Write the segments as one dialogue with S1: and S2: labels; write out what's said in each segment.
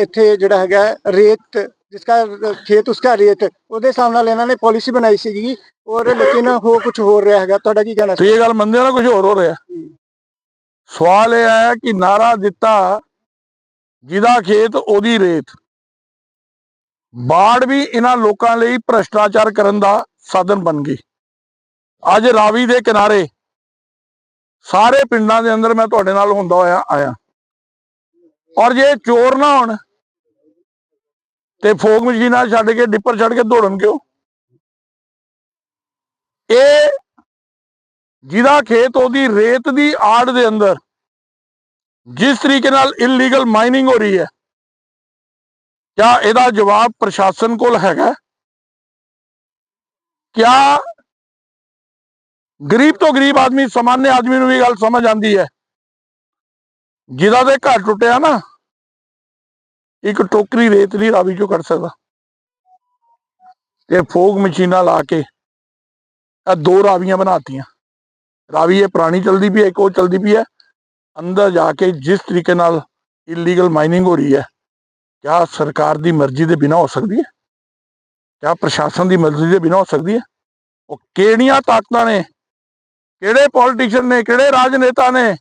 S1: ਇੱਥੇ ਜਿਹੜਾ ਹੈਗਾ ਰੇਤ ਜਿਸਕਾ ਖੇਤ ਉਸਕਾ ਰੇਤ ਉਹਦੇ ਹਿਸਾਬ ਨਾਲ ਇਹਨਾਂ ਨੇ ਪਾਲਿਸੀ ਬਣਾਈ ਸੀਗੀ। ਔਰ ਲੇਕਿਨ ਹੋ ਕੁਝ ਹੋਰ ਰਿਹਾ ਹੈਗਾ। ਤੁਹਾਡਾ ਕੀ ਕਹਿਣਾ
S2: ਤੇ ਇਹ ਗੱਲ ਮੰਨਦੇ ਹੋ ਨਾ ਕੁਝ ਹੋਰ ਹੋ ਰਿਹਾ? ਸਵਾਲ ਇਹ ਹੈ ਕਿ ਨਾਰਾ ਦਿੱਤਾ ਜਿਹਦਾ ਖੇਤ ਉਹਦੀ ਰੇਤ। ਬਾੜ ਵੀ ਇਹਨਾਂ ਲੋਕਾਂ ਲਈ ਭ੍ਰਸ਼ਟਾਚਾਰ ਕਰਨ ਦਾ ਸਾਧਨ ਬਣ ਗਈ। ਅੱਜ ਰਾਵੀ ਦੇ ਕਿਨਾਰੇ ਸਾਰੇ ਪਿੰਡਾਂ ਦੇ ਅੰਦਰ ਮੈਂ ਤੁਹਾਡੇ ਨਾਲ ਹੁੰਦਾ ਹੋਇਆ ਆਇਆ। ਔਰ ਜੇ ਚੋਰ ਨਾ ਹੋਣ ਤੇ ਫੋਗ ਮਸ਼ੀਨਾਂ ਛੱਡ ਕੇ ਡਿੱਪਰ ਛੱਡ ਕੇ ਦੌੜਨ ਕਿਉਂ? ਇਹ ਜਿਹਦਾ ਖੇਤ ਉਹਦੀ ਰੇਤ ਦੀ ਆੜ ਦੇ ਅੰਦਰ ਜਿਸ ਤਰੀਕੇ ਨਾਲ ਇਲੀਗਲ ਮਾਈਨਿੰਗ ਹੋ ਰਹੀ ਹੈ, ਕਿਆ ਇਹਦਾ ਜਵਾਬ ਪ੍ਰਸ਼ਾਸਨ ਕੋਲ ਹੈਗਾ? ਕਿਆ ਗਰੀਬ ਤੋਂ ਗਰੀਬ ਆਦਮੀ ਸਾਮਾन्य ਆਦਮੀ ਨੂੰ ਵੀ ਗੱਲ ਸਮਝ ਆਉਂਦੀ ਹੈ? ਜਿਹਦਾ ਦੇ ਘਰ ਟੁੱਟਿਆ ਨਾ ਇੱਕ ਟੋਕਰੀ ਰੇਤ ਨਹੀਂ ਰਾਵੀ ਚੋਂ ਕੱਢ ਸਕਦਾ। ਤੇ ਫੋਗ ਮਸ਼ੀਨਾਂ ਲਾ ਕੇ ਇਹ ਦੋ ਰਾਵੀਆਂ ਬਣਾਤੀਆਂ। ਰਾਵੀ ਇਹ ਪੁਰਾਣੀ ਚਲਦੀ ਪਈ ਹੈ, ਇੱਕ ਉਹ ਚਲਦੀ ਪਈ ਹੈ। ਅੰਦਰ ਜਾ ਕੇ ਜਿਸ ਤਰੀਕੇ ਨਾਲ ਇਲੀਗਲ ਮਾਈਨਿੰਗ ਹੋ ਰਹੀ ਹੈ, ਕਿਆ ਸਰਕਾਰ ਦੀ ਮਰਜ਼ੀ ਦੇ ਬਿਨਾ ਹੋ ਸਕਦੀ ਹੈ? ਕਿਆ ਪ੍ਰਸ਼ਾਸਨ ਦੀ ਮਰਜ਼ੀ ਦੇ ਬਿਨਾ ਹੋ ਸਕਦੀ ਹੈ? ਉਹ ਕਿਹੜੀਆਂ ਤਾਕਤਾਂ ਨੇ? ਕਿਹੜੇ ਪੋਲੀਟੀਸ਼ੀਅਨ ਨੇ? ਕਿਹੜੇ ਰਾਜਨੇਤਾ ਨੇ?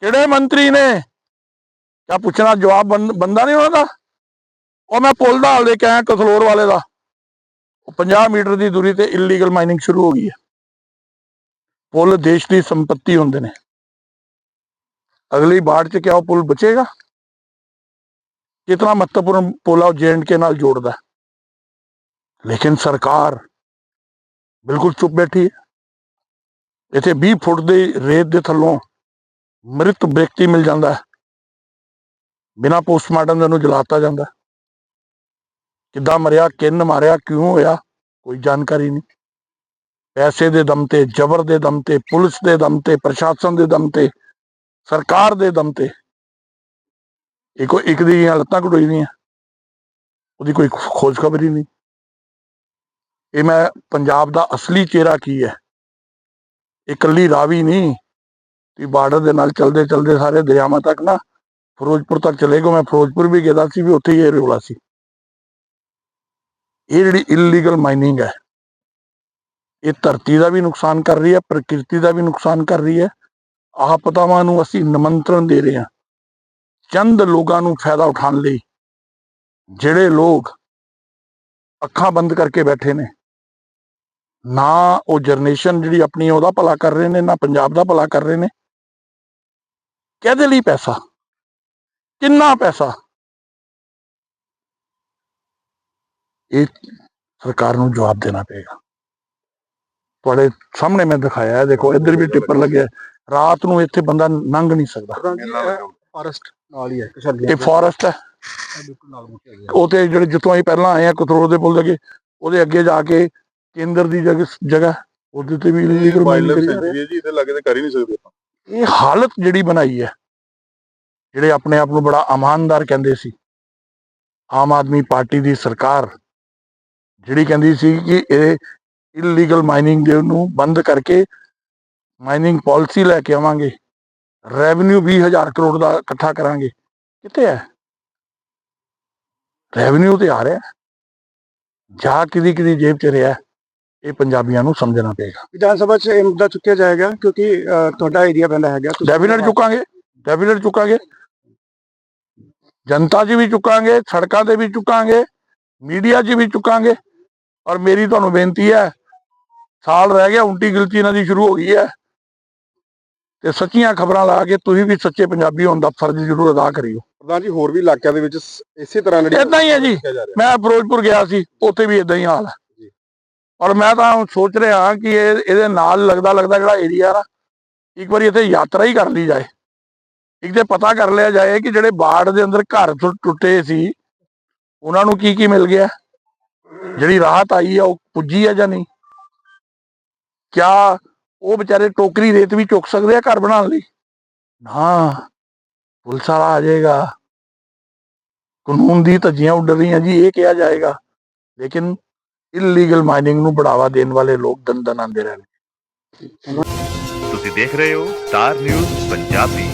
S2: ਕਿਹੜੇ ਮੰਤਰੀ ਨੇ? ਕਿਆ ਪੁੱਛਣਾ ਜਵਾਬ ਬੰ- ਬੰਦਾ ਨਹੀਂ ਉਹਨਾਂ ਦਾ? ਉਹ ਮੈਂ ਪੁਲ ਦਾ ਹਾਲ ਦੇ ਕੇ ਆਇਆ ਕਸਲੋਰ ਵਾਲੇ ਦਾ। ਉਹ 50 ਮੀਟਰ ਦੀ ਦੂਰੀ ਤੇ ਇਲੀਗਲ ਮਾਈਨਿੰਗ ਸ਼ੁਰੂ ਹੋ ਗਈ ਹੈ। ਪੁਲ ਦੇਸ਼ ਦੀ ਸੰਪਤੀ ਹੁੰਦੇ ਨੇ। ਅਗਲੀ ਬਾੜ ਚ ਕਿਹਾ ਉਹ ਪੁਲ ਬਚੇਗਾ? ਕਿਤਨਾ ਮਹੱਤਵਪੂਰਨ ਪੁਲ ਆ ਉਹ JNK ਕੇ ਨਾਲ ਜੋੜਦਾ ਲੇਕਿਨ ਸਰਕਾਰ ਬਿਲਕੁਲ ਚੁੱਪ ਬੈਠੀ ਹੈ। ਇੱਥੇ 20 ਫੁੱਟ ਦੇ ਰੇਤ ਦੇ ਥੱਲੋਂ ਮ੍ਰਿਤ ਵਿਅਕਤੀ ਮਿਲ ਜਾਂਦਾ ਹੈ। ਬਿਨਾ ਪੋਸਟਮਾਰਟਮ ਦੇ ਉਹਨੂੰ ਜਲਾਤਾ ਜਾਂਦਾ ਹੈ। ਕਿੱਦਾਂ ਮਰਿਆ, ਕਿੰਨ ਮਾਰਿਆ, ਕਿਉਂ ਹੋਇਆ, ਕੋਈ ਜਾਣਕਾਰੀ ਨਹੀਂ। ਪੈਸੇ ਦੇ ਦਮ ਤੇ, ਜ਼ਬਰ ਦੇ ਦਮ ਤੇ, ਪੁਲਿਸ ਦੇ ਦਮ ਤੇ, ਪ੍ਰਸ਼ਾਸਨ ਦੇ ਦਮ ਤੇ, ਸਰਕਾਰ ਦੇ ਦਮ ਤੇ। ਇੱਕੋ ਇੱਕ ਦੀਆਂ ਲੱਤਾਂ ਘੜੋਈ ਦੀਆਂ। ਉਹਦੀ ਕੋਈ ਖੋਜ ਖਬਰ ਹੀ ਨਹੀਂ। ਇਹ ਮੈਂ ਪੰਜਾਬ ਦਾ ਅਸਲੀ ਚਿਹਰਾ ਕੀ ਹੈ? ਇਹ ਇਕੱਲੀ ਰਾਵੀ ਨਹੀਂ। ਤੇ ਬਾਰਡਰ ਦੇ ਨਾਲ ਚਲਦੇ ਚਲਦੇ ਸਾਰੇ ਦਰਿਆਵਾਂ ਤੱਕ ਨਾ, ਫਿਰੋਜ਼ਪੁਰ ਤੱਕ ਚਲੇ ਗਏ। ਮੈਂ ਫਿਰੋਜ਼ਪੁਰ ਵੀ ਗਿਆ ਸੀ, ਵੀ ਉੱਥੇ ਹੀ ਇਹ ਰੋਲਾ ਸੀ। ਇਹ ਜਿਹੜੀ ਇਲੀਗਲ ਮਾਈਨਿੰਗ ਹੈ, ਇਹ ਧਰਤੀ ਦਾ ਵੀ ਨੁਕਸਾਨ ਕਰ ਰਹੀ ਹੈ, ਪ੍ਰਕਿਰਤੀ ਦਾ ਵੀ ਨੁਕਸਾਨ ਕਰ ਰਹੀ ਹੈ। ਆਪਤਾਵਾਂ ਨੂੰ ਅਸੀਂ ਨਿਮੰਤਰਣ ਦੇ ਰਹੇ ਹਾਂ, ਚੰਦ ਲੋਕਾਂ ਨੂੰ ਫਾਇਦਾ ਉਠਾਉਣ ਲਈ, ਜਿਹੜੇ ਲੋਕ ਅੱਖਾਂ ਬੰਦ ਕਰਕੇ ਬੈਠੇ ਨੇ, ਨਾ ਉਹ ਜਨਰੇਸ਼ਨ ਜਿਹੜੀ ਆਪਣੀ ਉਹਦਾ ਭਲਾ ਕਰ ਰਹੇ ਨੇ, ਨਾ ਪੰਜਾਬ ਦਾ ਭਲਾ ਕਰ ਰਹੇ ਨੇ। ਕਿਹਦੇ ਲਈ ਪੈਸਾ? ਕਿੰਨਾ ਪੈਸਾ? ਇਹ ਸਰਕਾਰ ਨੂੰ ਜਵਾਬ ਦੇਣਾ ਪਏਗਾ ਤੁਹਾਡੇ ਸਾਹਮਣੇ ਮੈਂ ਦਿਖਾਇਆ ਹੈ ਦੇਖੋ ਇੱਧਰ ਵੀ ਟਿੱਪਰ ਲੱਗਿਆ ਹੈ। ਰਾਤ ਨੂੰ ਇੱਥੇ ਬੰਦਾ ਲੰਘ ਨਹੀਂ ਸਕਦਾ
S1: ਫਾਰੈਸਟ ਨਾਲ ਹੀ ਹੈ
S2: ਇਹ ਫੋਰੈਸਟ ਹੈ ਉਹ ਤੇ ਜਿਹੜੇ ਜਿੱਥੋਂ ਅਸੀਂ ਪਹਿਲਾਂ ਆਏ ਆ ਕਤਰੋੜ ਦੇ ਪੁੱਲ ਦੇ ਅੱਗੇ ਉਹਦੇ ਅੱਗੇ ਜਾ ਕੇ ਕੇਂਦਰ ਦੀ ਜਗ੍ਹਾ ਉਹਦੇ ਤੇ ਵੀ illegal
S3: ਵਾਈਲਡ
S2: mining
S3: ਲਾਈਫ
S2: ਕਰੀ ਜਾ ਰਹੇ ਆ।
S3: ਸੈਂਚੁਰੀ ਹੈ ਜੀ ਇਹਦੇ ਲਾਗੇ ਤੇ ਕਰ ਹੀ ਨਹੀਂ ਸਕਦੇ ਆਪਾਂ
S2: ਇਹ ਹਾਲਤ ਜਿਹੜੀ ਬਣਾਈ ਹੈ ਜਿਹੜੇ ਆਪਣੇ ਆਪ ਨੂੰ ਬੜਾ ਇਮਾਨਦਾਰ ਕਹਿੰਦੇ ਸੀ ਆਮ ਆਦਮੀ ਪਾਰਟੀ ਦੀ ਸਰਕਾਰ ਜਿਹੜੀ ਕਹਿੰਦੀ ਸੀ ਕਿ ਇਹ ਇਲੀਗਲ ਮਾਈਨਿੰਗ ਦੇ ਨੂੰ ਬੰਦ ਕਰਕੇ ਮਾਈਨਿੰਗ ਪਾਲਿਸੀ ਲੈ ਕੇ ਆਵਾਂਗੇ। ਰੈਵਨਿਊ 20000 ਕਰੋੜ ਦਾ ਇਕੱਠਾ ਕਰਾਂਗੇ। ਕਿੱਥੇ ਹੈ? ਰੈਵਨਿਊ ਤੇ ਆ ਰਿਹਾ। ਜਾ ਕਿਦੀ ਕਿਦੀ ਜੇਬ ਚ ਰਿਹਾ ਇਹ ਪੰਜਾਬੀਆਂ ਨੂੰ ਸਮਝਣਾ ਪਏਗਾ।
S1: ਵਿਧਾਨ ਸਭਾ ਚ ਇਹ ਮੁੱਦਾ ਚੁੱਕਿਆ ਜਾਏਗਾ ਕਿਉਂਕਿ ਤੁਹਾਡਾ ਏਰੀਆ ਪੈਂਦਾ ਹੈਗਾ ਤੁਸੀਂ-
S2: ਡੈਫੀਨੇਟ ਚੁੱਕਾਂਗੇ ਡੈਫੀਨੇਟ ਚੁੱਕਾਂਗੇ। ਜਨਤਾ 'ਚ ਵੀ ਚੁੱਕਾਂਗੇ ਸੜਕਾਂ ਤੇ ਵੀ ਚੁੱਕਾਂਗੇ ਮੀਡੀਆ 'ਚ ਵੀ ਚੁੱਕਾਂਗੇ। ਔਰ ਮੇਰੀ ਤੁਹਾਨੂੰ ਬੇਨਤੀ ਹੈ ਸਾਲ ਰਹਿ ਗਿਆ ਉਲਟੀ ਗਿਲਤੀ ਇਹਨਾਂ ਦੀ ਸ਼ੁਰੂ ਹੋ ਗਈ ਹੈ। ਤੇ ਸੱਚੀਆਂ ਖਬਰਾਂ ਲਾ ਕੇ ਤੁਸੀਂ ਵੀ ਸੱਚੇ ਪੰਜਾਬੀ ਹੋਣ ਦਾ ਫਰਜ਼ ਜ਼ਰੂਰ ਅਦਾ ਕਰਿਓ।
S3: ਪ੍ਰਧਾਨ ਜੀ ਹੋਰ ਵੀ ਇਲਾਕਿਆਂ ਦੇ ਵਿੱਚ ਇਸੇ ਤਰ੍ਹਾਂ ਜਿਹੜੀ
S2: ਏਦਾਂ ਹੀ ਹੈ ਜੀ। ਮੈਂ ਫਿਰੋਜ਼ਪੁਰ ਗਿਆ ਸੀ ਉੱਥੇ ਵੀ ਇਦਾਂ ਹੀ ਹਾਲ ਹੈ। ਔਰ ਮੈਂ ਤਾਂ ਸੋਚ ਰਿਹਾ ਕਿ ਇਹ ਇਹਦੇ ਨਾਲ ਲੱਗਦਾ ਲੱਗਦਾ ਜਿਹੜਾ ਏਰੀਆ ਨਾ ਇੱਕ ਵਾਰੀ ਇੱਥੇ ਯਾਤਰਾ ਹੀ ਕਰ ਲਈ ਜਾਏ। ਇੱਕ ਤੇ ਪਤਾ ਕਰ ਲਿਆ ਜਾਏ ਕਿ ਜਿਹੜੇ ਬਾੜ ਦੇ ਅੰਦਰ ਘਰ ਟੁੱਟੇ ਸੀ ਉਹਨਾਂ ਨੂੰ ਕੀ ਕੀ ਮਿਲ ਗਿਆ। ਜਿਹੜੀ ਰਾਹਤ ਆਈ ਆ, ਉਹ ਪੁੱਜੀ ਆ ਜਾਂ ਨਹੀਂ? ਕਿਆ ਉਹ ਵਿਚਾਰੇ ਟੋਕਰੀ ਰੇਤ ਵੀ ਚੁੱਕ ਸਕਦੇ ਆ ਘਰ ਬਣਾਉਣ ਲਈ? ਨਾ, ਪੁਲਿਸ ਵਾਲਾ ਆ ਜਾਏਗਾ। ਕਾਨੂੰਨ ਦੀ ਧੱਜੀਆਂ ਉੱਡ ਰਹੀਆਂ ਜੀ, ਇਹ ਕਿਹਾ ਜਾਏਗਾ। ਲੇਕਿਨ ਇਲੀਗਲ ਮਾਈਨਿੰਗ ਨੂੰ ਬੜਾਵਾ ਦੇਣ ਵਾਲੇ ਲੋਕ ਦੰਦਨ ਆਉਂਦੇ ਰਹਿਣਗੇ
S4: ਤੁਸੀਂ ਦੇਖ ਰਹੇ ਹੋ ਸਟਾਰ ਨਿਊਜ਼ ਪੰਜਾਬੀ।